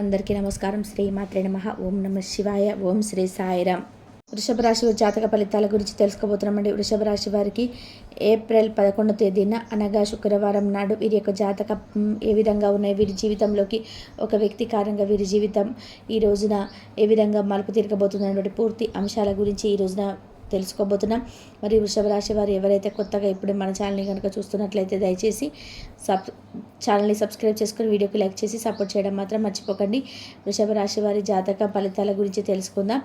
అందరికీ నమస్కారం. శ్రీ మాత్రే నమ. ఓం నమ శివాయ. ఓం శ్రీ సాయిరామ్ వృషభ రాశి జాతక ఫలితాల గురించి తెలుసుకోబోతున్నామండి. వృషభ రాశి వారికి ఏప్రిల్ పదకొండవ తేదీన అనగా శుక్రవారం నాడు వీరి యొక్క జాతక ఏ విధంగా ఉన్నాయి? వీరి జీవితంలోకి ఒక వ్యక్తి కారణంగా వీరి జీవితం ఈ రోజున ఏ విధంగా మలుపు తిరగబోతుందనేటువంటి పూర్తి అంశాల గురించి ఈ రోజున తెలుసుకోబోతున్నాం. మరి వృషభ రాశి వారు ఎవరైతే కొత్తగా ఇప్పుడు మన ఛానల్ని కనుక చూస్తున్నట్లయితే దయచేసి సబ్ ఛానల్ని సబ్స్క్రైబ్ చేసుకుని వీడియోకి లైక్ చేసి సపోర్ట్ చేయడం మాత్రం మర్చిపోకండి. వృషభ రాశి వారి జాతక ఫలితాల గురించి తెలుసుకుందాం.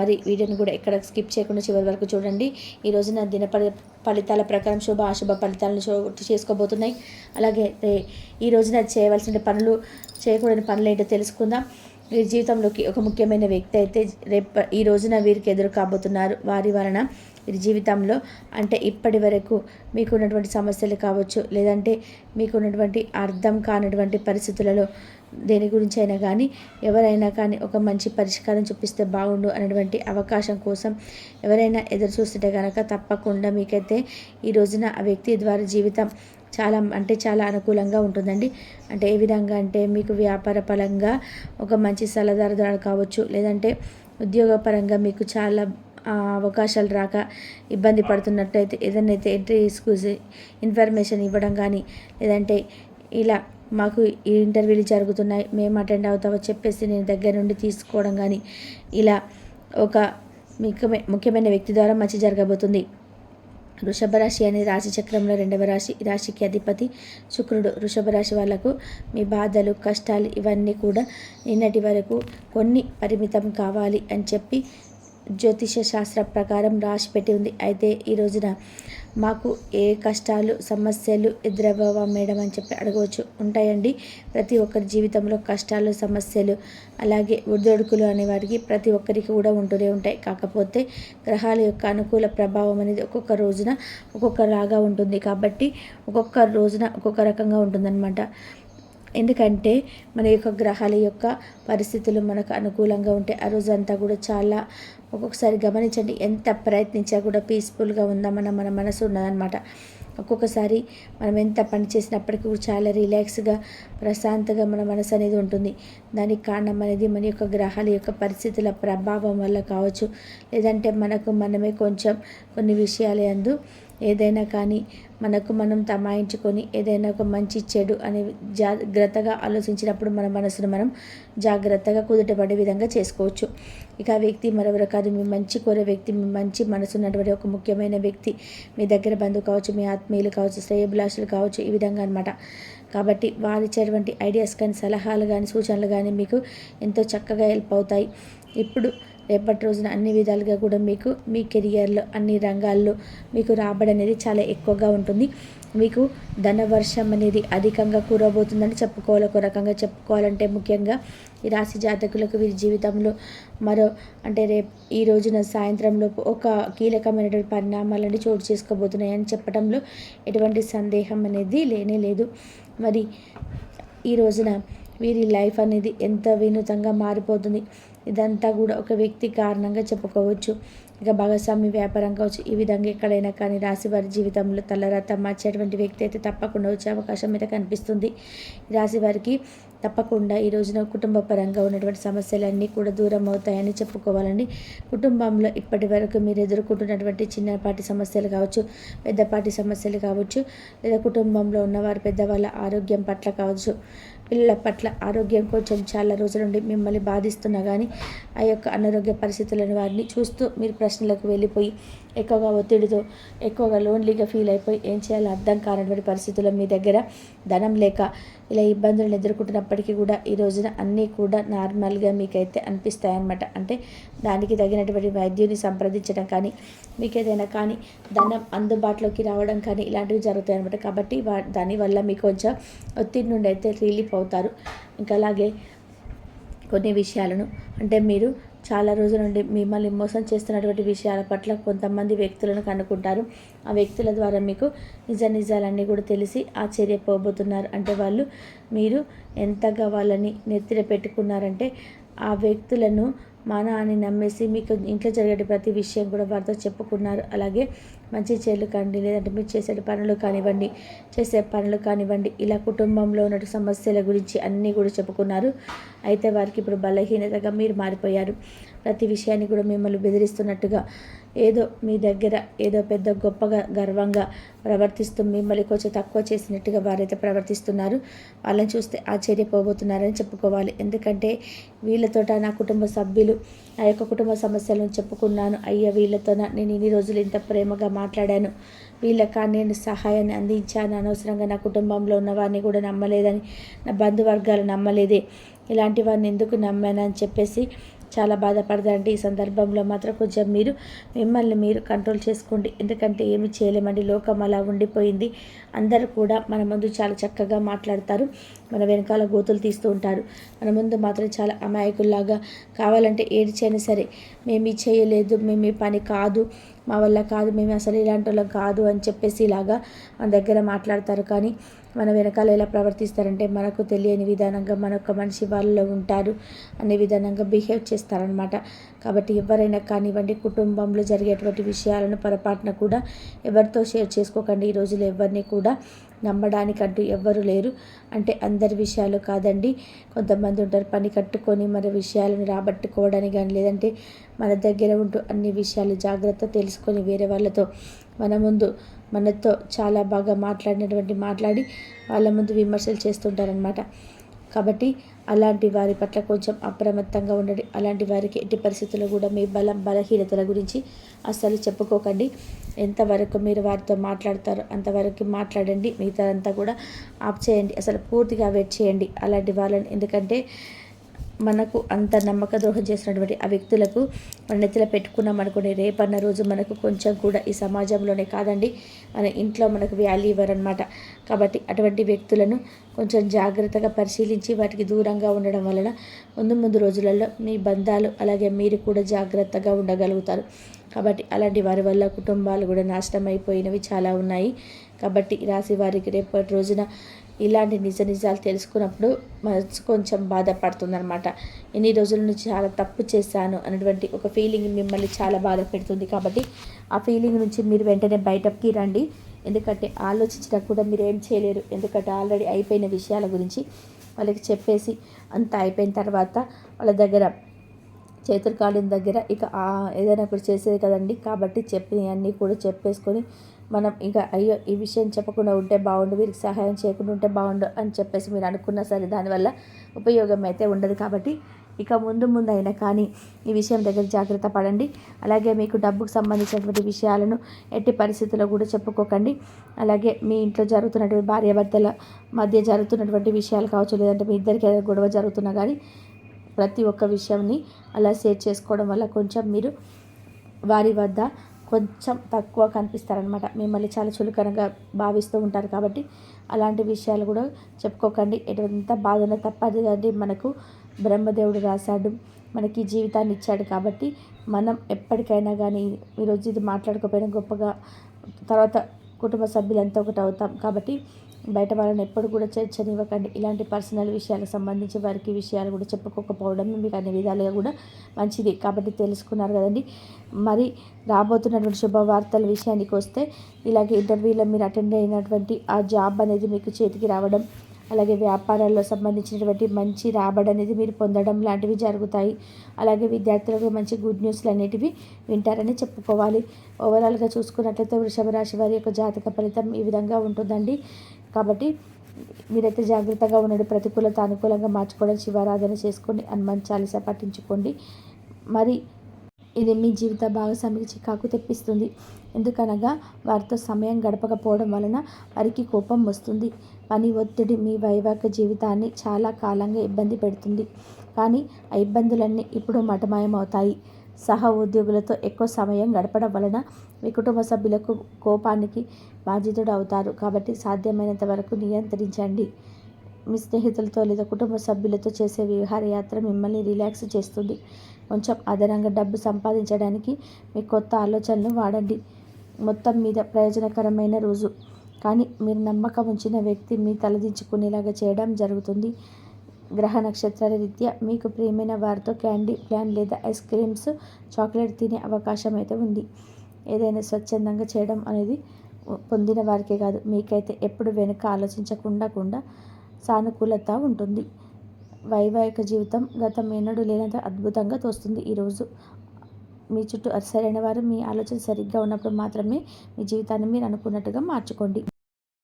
మరి వీడియోని కూడా ఎక్కడ స్కిప్ చేయకుండా చివరి వరకు చూడండి. ఈ రోజున దిన ఫలితాల ప్రకారం శుభ అశుభ ఫలితాలను చోటు చేసుకోబోతున్నాయి. అలాగే ఈ రోజున చేయవలసిన పనులు చేయకూడని పనులు ఏంటో తెలుసుకుందాం. వీరి జీవితంలోకి ఒక ముఖ్యమైన వ్యక్తి అయితే రేపు ఈ రోజున వీరికి ఎదురు కాబోతున్నారు. వారి వలన వీరి జీవితంలో అంటే ఇప్పటి వరకు మీకు ఉన్నటువంటి సమస్యలు కావచ్చు లేదంటే మీకున్నటువంటి అర్థం కానటువంటి పరిస్థితులలో దేని గురించి అయినా కానీ ఎవరైనా కానీ ఒక మంచి పరిష్కారం చూపిస్తే బాగుండు అనేటువంటి అవకాశం కోసం ఎవరైనా ఎదురు చూస్తుంటే కనుక తప్పకుండా మీకైతే ఈ రోజున ఆ వ్యక్తి ద్వారా జీవితం చాలా అంటే చాలా అనుకూలంగా ఉంటుందండి. అంటే ఏ విధంగా అంటే మీకు వ్యాపార పరంగా ఒక మంచి సలహాదారు కావచ్చు లేదంటే ఉద్యోగపరంగా మీకు చాలా అవకాశాలు రాక ఇబ్బంది పడుతున్నట్టయితే ఏదైనా స్కూల్స్ ఇన్ఫర్మేషన్ ఇవ్వడం కానీ లేదంటే ఇలా మాకు ఈ ఇంటర్వ్యూలు జరుగుతున్నాయి మేము అటెండ్ అవుతామో చెప్పేసి నేను దగ్గర నుండి తీసుకోవడం కానీ ఇలా ఒక ముఖ్యమైన వ్యక్తి ద్వారా మంచి జరగబోతుంది. వృషభ రాశి అనే రాశి చక్రంలో రెండవ రాశి రాశికి అధిపతి శుక్రుడు. వృషభ రాశి వాళ్ళకు మీ బాధలు కష్టాలు ఇవన్నీ కూడా నిన్నటి వరకు కొన్ని పరిమితం కావాలి అని చెప్పి జ్యోతిష శాస్త్ర ప్రకారం రాసి పెట్టి ఉంది. అయితే ఈ రోజున మాకు ఏ కష్టాలు సమస్యలు ఎదురవ్వవా మేడం అని చెప్పి అడగవచ్చు. ఉంటాయండి. ప్రతి ఒక్కరి జీవితంలో కష్టాలు సమస్యలు అలాగే ఒడిదొడుకులు అనే వారికి ప్రతి ఒక్కరికి కూడా ఉంటూనే ఉంటాయి. కాకపోతే గ్రహాల యొక్క అనుకూల ప్రభావం అనేది ఒక్కొక్క రోజున ఒక్కొక్కలాగా ఉంటుంది. కాబట్టి ఒక్కొక్క రోజున ఒక్కొక్క రకంగా ఉంటుందన్నమాట. ఎందుకంటే మన యొక్క గ్రహాల యొక్క పరిస్థితులు మనకు అనుకూలంగా ఉంటే ఆ రోజంతా కూడా చాలా ఒక్కొక్కసారి గమనించండి ఎంత ప్రయత్నించా కూడా పీస్ఫుల్గా ఉందామన్న మన మనసు ఉన్నదన్నమాట. ఒక్కొక్కసారి మనం ఎంత పని చేసినప్పటికీ కూడా చాలా రిలాక్స్గా ప్రశాంతంగా మన మనసు అనేది ఉంటుంది. దానికి కారణం అనేది మన యొక్క గ్రహాల యొక్క పరిస్థితుల ప్రభావం వల్ల కావచ్చు లేదంటే మనకు మనమే కొంచెం కొన్ని విషయాలు అందు ఏదైనా కానీ మనకు మనం తమాయించుకొని ఏదైనా ఒక మంచి చెడు అనే జాగ్రత్తగా ఆలోచించినప్పుడు మన మనసును మనం జాగ్రత్తగా కుదుటపడే విధంగా చేసుకోవచ్చు. ఇక ఆ వ్యక్తి మరెవరు కాదు. మీ మంచి కోరే వ్యక్తి మీ మంచి మనసు ఉన్నటువంటి ఒక ముఖ్యమైన వ్యక్తి. మీ దగ్గర బంధువు కావచ్చు మీ ఆత్మీయులు కావచ్చు శ్రేయభిలాషులు కావచ్చు ఈ విధంగా అనమాట కాబట్టి వారు ఇచ్చేటువంటి ఐడియాస్ కానీ సలహాలు కానీ సూచనలు కానీ మీకు ఎంతో చక్కగా హెల్ప్ అవుతాయి. ఇప్పుడు రేపటి రోజున అన్ని విధాలుగా కూడా మీకు మీ కెరియర్లో అన్ని రంగాల్లో మీకు రాబడి అనేది చాలా ఎక్కువగా ఉంటుంది. మీకు ధనవర్షం అనేది అధికంగా కూరబోతుందని చెప్పుకోవాలి. ఒక రకంగా చెప్పుకోవాలంటే ముఖ్యంగా ఈ రాశి జాతకులకు వీరి జీవితంలో మరో అంటే రేపు ఈ రోజున సాయంత్రంలో ఒక కీలకమైనటువంటి పరిణామాలని చోటు చేసుకోబోతున్నాయని చెప్పడంలో ఎటువంటి సందేహం అనేది లేనే లేదు. మరి ఈ రోజున వీరి లైఫ్ అనేది ఎంత వినూతంగా మారిపోతుంది? ఇదంతా కూడా ఒక వ్యక్తి కారణంగా చెప్పుకోవచ్చు. ఇక భాగస్వామి వ్యాపారం కావచ్చు ఈ విధంగా ఎక్కడైనా కానీ రాశి వారి జీవితంలో తలరాత మార్చేటువంటి వ్యక్తి అయితే తప్పకుండా వచ్చే అవకాశం అయితే కనిపిస్తుంది. రాశివారికి రాశి వారికి తప్పకుండా ఈ రోజున కుటుంబ పరంగా ఉన్నటువంటి సమస్యలన్నీ కూడా దూరం అవుతాయని చెప్పుకోవాలండి. కుటుంబంలో ఇప్పటి వరకు మీరు ఎదుర్కొంటున్నటువంటి చిన్నపాటి సమస్యలు కావచ్చు పెద్దపాటి సమస్యలు కావచ్చు లేదా కుటుంబంలో ఉన్నవారు పెద్దవాళ్ళ ఆరోగ్యం పట్ల కావచ్చు పిల్లల పట్ల ఆరోగ్యం కొంచెం చాలా రోజుల నుండి మిమ్మల్ని బాధిస్తున్నా కానీ ఆ యొక్క అనారోగ్య పరిస్థితులను వారిని చూస్తూ మీరు ప్రశ్నలకు వెళ్ళిపోయి ఎక్కువగా ఒత్తిడితో ఎక్కువగా లోన్లీగా ఫీల్ అయిపోయి ఏం చేయాలో అర్థం కానటువంటి పరిస్థితుల్లో మీ దగ్గర ధనం లేక ఇలా ఇబ్బందులను ఎదుర్కొంటున్నప్పటికీ కూడా ఈ రోజున అన్నీ కూడా నార్మల్గా మీకైతే అనిపిస్తాయన్నమాట. అంటే దానికి తగినటువంటి వైద్యుని సంప్రదించడం కానీ మీకు ఏదైనా కానీ ధనం అందుబాటులోకి రావడం కానీ ఇలాంటివి జరుగుతాయి అనమాట కాబట్టి వా దానివల్ల మీకు కొంచెం ఒత్తిడి నుండి అయితే రిలీఫ్ అవుతారు. ఇంకా అలాగే కొన్ని విషయాలను అంటే మీరు చాలా రోజుల నుండి మిమ్మల్ని మోసం చేస్తున్నటువంటి విషయాల పట్ల కొంతమంది వ్యక్తులను కనుక్కుంటారు. ఆ వ్యక్తుల ద్వారా మీకు నిజ నిజాలన్నీ కూడా తెలిసి ఆశ్చర్యపోబోతున్నారు. అంటే వాళ్ళు మీరు ఎంతగా వాళ్ళని నెత్తిన పెట్టుకున్నారంటే ఆ వ్యక్తులను మన అని నమ్మేసి మీకు ఇంట్లో జరిగే ప్రతి విషయం కూడా వారితో చెప్పుకున్నారు. అలాగే మంచి చెల్లు కానివ్వండి లేదంటే మీరు చేసే పనులు కానివ్వండి చేసే పనులు కానివ్వండి ఇలా కుటుంబంలో ఉన్న సమస్యల గురించి అన్నీ కూడా చెప్పుకున్నారు. అయితే వారికి ఇప్పుడు బలహీనతగా మీరు మారిపోయారు. ప్రతి విషయాన్ని కూడా మిమ్మల్ని బెదిరిస్తున్నట్టుగా ఏదో మీ దగ్గర ఏదో పెద్ద గొప్పగా గర్వంగా ప్రవర్తిస్తూ మిమ్మల్ని కొంచెం తక్కువ చేసినట్టుగా వారైతే ప్రవర్తిస్తున్నారు. వాళ్ళని చూస్తే ఆశ్చర్యపోబోతున్నారని చెప్పుకోవాలి. ఎందుకంటే వీళ్ళతోట నా కుటుంబ సభ్యులు ఆ యొక్క కుటుంబ సమస్యలను చెప్పుకున్నాను. అయ్యా వీళ్ళతో నేను ఇన్ని రోజులు ఇంత ప్రేమగా మాట్లాడాను. వీళ్ళక నేను సహాయాన్ని అందించాను. అనవసరంగా నా కుటుంబంలో ఉన్న వారిని కూడా నమ్మలేదని నా బంధువర్గాలు నమ్మలేదే. ఇలాంటి వారిని ఎందుకు నమ్మానని చెప్పేసి చాలా బాధపడదండి. ఈ సందర్భంలో మాత్రం కొంచెం మీరు మిమ్మల్ని మీరు కంట్రోల్ చేసుకోండి. ఎందుకంటే ఏమి చేయలేమండి. లోకం అలా ఉండిపోయింది. అందరూ కూడా మన ముందు చాలా చక్కగా మాట్లాడతారు. మన వెనకాల గోతులు తీస్తూ ఉంటారు. మన ముందు మాత్రం చాలా అమాయకుల్లాగా కావాలంటే ఏడ్చైనా సరే మేము చేయలేదు మేము ఈ పని కాదు మా వల్ల కాదు మేము అసలు ఇలాంటి వాళ్ళం కాదు అని చెప్పేసి ఇలాగా మన దగ్గర మాట్లాడతారు. కానీ మన వెనకాల ఎలా ప్రవర్తిస్తారంటే మనకు తెలియని విధానంగా మనొక మనిషి వాళ్ళలో ఉంటారు అనే విధానంగా బిహేవ్ చేస్తారనమాట కాబట్టి ఎవరైనా కానివ్వండి కుటుంబంలో జరిగేటువంటి విషయాలను పొరపాటున కూడా ఎవరితో షేర్ చేసుకోకండి. ఈ రోజులు ఎవరిని కూడా నమ్మడానికంటూ ఎవ్వరు లేరు. అంటే అందరి విషయాలు కాదండి. కొంతమంది ఉంటారు పని కట్టుకొని మన విషయాలను రాబట్టుకోవడానికి కానీ లేదంటే మన దగ్గర ఉంటూ అన్ని విషయాలు జాగ్రత్త తెలుసుకొని వేరే వాళ్ళతో మన ముందు మనతో చాలా బాగా మాట్లాడినటువంటి మాట్లాడి వాళ్ళ ముందు విమర్శలు చేస్తుంటారనమాట కాబట్టి అలాంటి వారి పట్ల కొంచెం అప్రమత్తంగా ఉండండి. అలాంటి వారికి ఎట్టి పరిస్థితుల్లో కూడా మీ బలం బలహీనతల గురించి అస్సలు చెప్పుకోకండి. ఎంతవరకు మీరు వారితో మాట్లాడతారో అంతవరకు మాట్లాడండి. మిగతాదంతా కూడా ఆఫ్ చేయండి. అసలు పూర్తిగా వెయిట్ చేయండి. అలాంటి వాళ్ళని. ఎందుకంటే మనకు అంత నమ్మక ద్రోహం చేసినటువంటి ఆ వ్యక్తులకు మన నెత్తిలో పెట్టుకున్నాం అనుకునే రేపన్న రోజు మనకు కొంచెం కూడా ఈ సమాజంలోనే కాదండి. మన ఇంట్లో మనకు వ్యాల్యూ ఇవ్వరనమాట కాబట్టి అటువంటి వ్యక్తులను కొంచెం జాగ్రత్తగా పరిశీలించి వాటికి దూరంగా ఉండడం వలన ముందు ముందు రోజులలో మీ బంధాలు అలాగే మీరు కూడా జాగ్రత్తగా ఉండగలుగుతారు. కాబట్టి అలాంటి వారి వల్ల కుటుంబాలు కూడా నాశనం అయిపోయినవి చాలా ఉన్నాయి. కాబట్టి రాశి వారికి రేపటి రోజున ఇలాంటి నిజ నిజాలు తెలుసుకున్నప్పుడు మనసు కొంచెం బాధపడుతుందనమాట ఎన్ని రోజుల నుంచి చాలా తప్పు చేశాను అనేటువంటి ఒక ఫీలింగ్ మిమ్మల్ని చాలా బాధ పెడుతుంది. కాబట్టి ఆ ఫీలింగ్ నుంచి మీరు వెంటనే బయటకి రండి. ఎందుకంటే ఆలోచించినా కూడా మీరు ఏం చేయలేరు. ఎందుకంటే ఆల్రెడీ అయిపోయిన విషయాల గురించి వాళ్ళకి చెప్పేసి అంత అయిపోయిన తర్వాత వాళ్ళ దగ్గర చేతులు కాలిన దగ్గర ఇక ఏదైనా కూడా చేసేది కదండి. కాబట్టి చెప్పినవన్నీ కూడా చెప్పేసుకొని మనం ఇంకా అయ్యో ఈ విషయం చెప్పకుండా ఉంటే బాగుండు వీరికి సహాయం చేయకుండా ఉంటే బాగుండు అని చెప్పేసి మీరు అనుకున్నా సరే దానివల్ల ఉపయోగం అయితే ఉండదు కాబట్టి ఇక ముందు ముందు అయినా కానీ ఈ విషయం దగ్గర జాగ్రత్త పడండి. అలాగే మీకు డబ్బుకు సంబంధించినటువంటి విషయాలను ఎట్టి పరిస్థితుల్లో కూడా చెప్పుకోకండి. అలాగే మీ ఇంట్లో జరుగుతున్నటువంటి భార్యాభర్తల మధ్య జరుగుతున్నటువంటి విషయాలు కావచ్చు లేదంటే మీ ఇద్దరికి గొడవ జరుగుతున్నా కానీ ప్రతి ఒక్క విషయంని అలా షేర్ చేసుకోవడం వల్ల కొంచెం మీరు వారి వద్ద కొంచెం తక్కువ కనిపిస్తారనమాట మిమ్మల్ని చాలా చులకనగా భావిస్తూ ఉంటారు కాబట్టి అలాంటి విషయాలు కూడా చెప్పుకోకండి. ఎటువంటి బాధన తప్పదు కానీ మనకు బ్రహ్మదేవుడు రాశాడు మనకి జీవితాన్ని ఇచ్చాడు కాబట్టి మనం ఎప్పటికైనా కానీ ఈరోజు ఇది మాట్లాడుకోపోయినా గొప్పగా తర్వాత కుటుంబ సభ్యులంతా ఒకటి అవుతాం కాబట్టి బయట వాళ్ళని ఎప్పుడు కూడా చర్చనివ్వకండి. ఇలాంటి పర్సనల్ విషయాలకు సంబంధించి వారికి విషయాలు కూడా చెప్పుకోకపోవడం మీకు అన్ని విధాలుగా కూడా మంచిది. కాబట్టి తెలుసుకున్నారు కదండి. మరి రాబోతున్నటువంటి శుభవార్తల విషయానికి వస్తే ఇలాగే ఇంటర్వ్యూలో మీరు అటెండ్ అయినటువంటి ఆ జాబ్ అనేది మీకు చేతికి రావడం అలాగే వ్యాపారాల్లో సంబంధించినటువంటి మంచి రాబడి అనేది మీరు పొందడం లాంటివి జరుగుతాయి. అలాగే విద్యార్థులకు మంచి గుడ్ న్యూస్లు అనేటివి వింటారని చెప్పుకోవాలి. ఓవరాల్గా చూసుకున్నట్లయితే వృషభ రాశి వారి యొక్క జాతక ఫలితం ఈ విధంగా ఉంటుందండి. కాబట్టి మీరైతే జాగ్రత్తగా ఉండండి. ప్రతికూలత అనుకూలంగా మార్చుకోవడం శివారాధన చేసుకోండి హనుమాన్ చాలీస పట్టించుకోండి మరి ఇది మీ జీవిత భాగస్వామికి చికాకు తెప్పిస్తుంది. ఎందుకనగా వారితో సమయం గడపకపోవడం వలన వారికి కోపం వస్తుంది. పని ఒత్తిడి మీ వైవాహిక జీవితాన్ని చాలా కాలంగా ఇబ్బంది పెడుతుంది. కానీ ఆ ఇబ్బందులన్నీ ఇప్పుడు మటమాయమవుతాయి. సహ ఉద్యోగులతో ఎక్కువ సమయం గడపడం వలన మీ కుటుంబ సభ్యులకు కోపానికి బాధితుడు అవుతారు కాబట్టి సాధ్యమైనంత వరకు నియంత్రించండి. మీ స్నేహితులతో లేదా కుటుంబ సభ్యులతో చేసే విహారయాత్ర మిమ్మల్ని రిలాక్స్ చేస్తుంది. కొంచెం అదనంగా డబ్బు సంపాదించడానికి మీ కొత్త ఆలోచనలు వాడండి. మొత్తం మీద ప్రయోజనకరమైన రోజు. కానీ మీరు నమ్మకం ఉంచిన వ్యక్తి మీ తలదించుకునేలాగా చేయడం జరుగుతుంది. గ్రహ నక్షత్రాల రీత్యా మీకు ప్రియమైన వారితో క్యాండీ ప్లాన్ లేదా ఐస్ క్రీమ్స్ చాక్లెట్ తినే అవకాశం అయితే ఉంది. ఏదైనా స్వచ్ఛందంగా చేయడం అనేది పొందిన వారికే కాదు. మీకైతే ఎప్పుడు వెనుక ఆలోచించకుండా కూడా సానుకూలత ఉంటుంది. వైవాహిక జీవితం గతం ఎన్నడూ లేనంత అద్భుతంగా తోస్తుంది. ఈరోజు మీ చుట్టూ సరైన వారు మీ ఆలోచన సరిగ్గా ఉన్నప్పుడు మాత్రమే మీ జీవితాన్ని మీరు అనుకున్నట్టుగా మార్చుకోండి.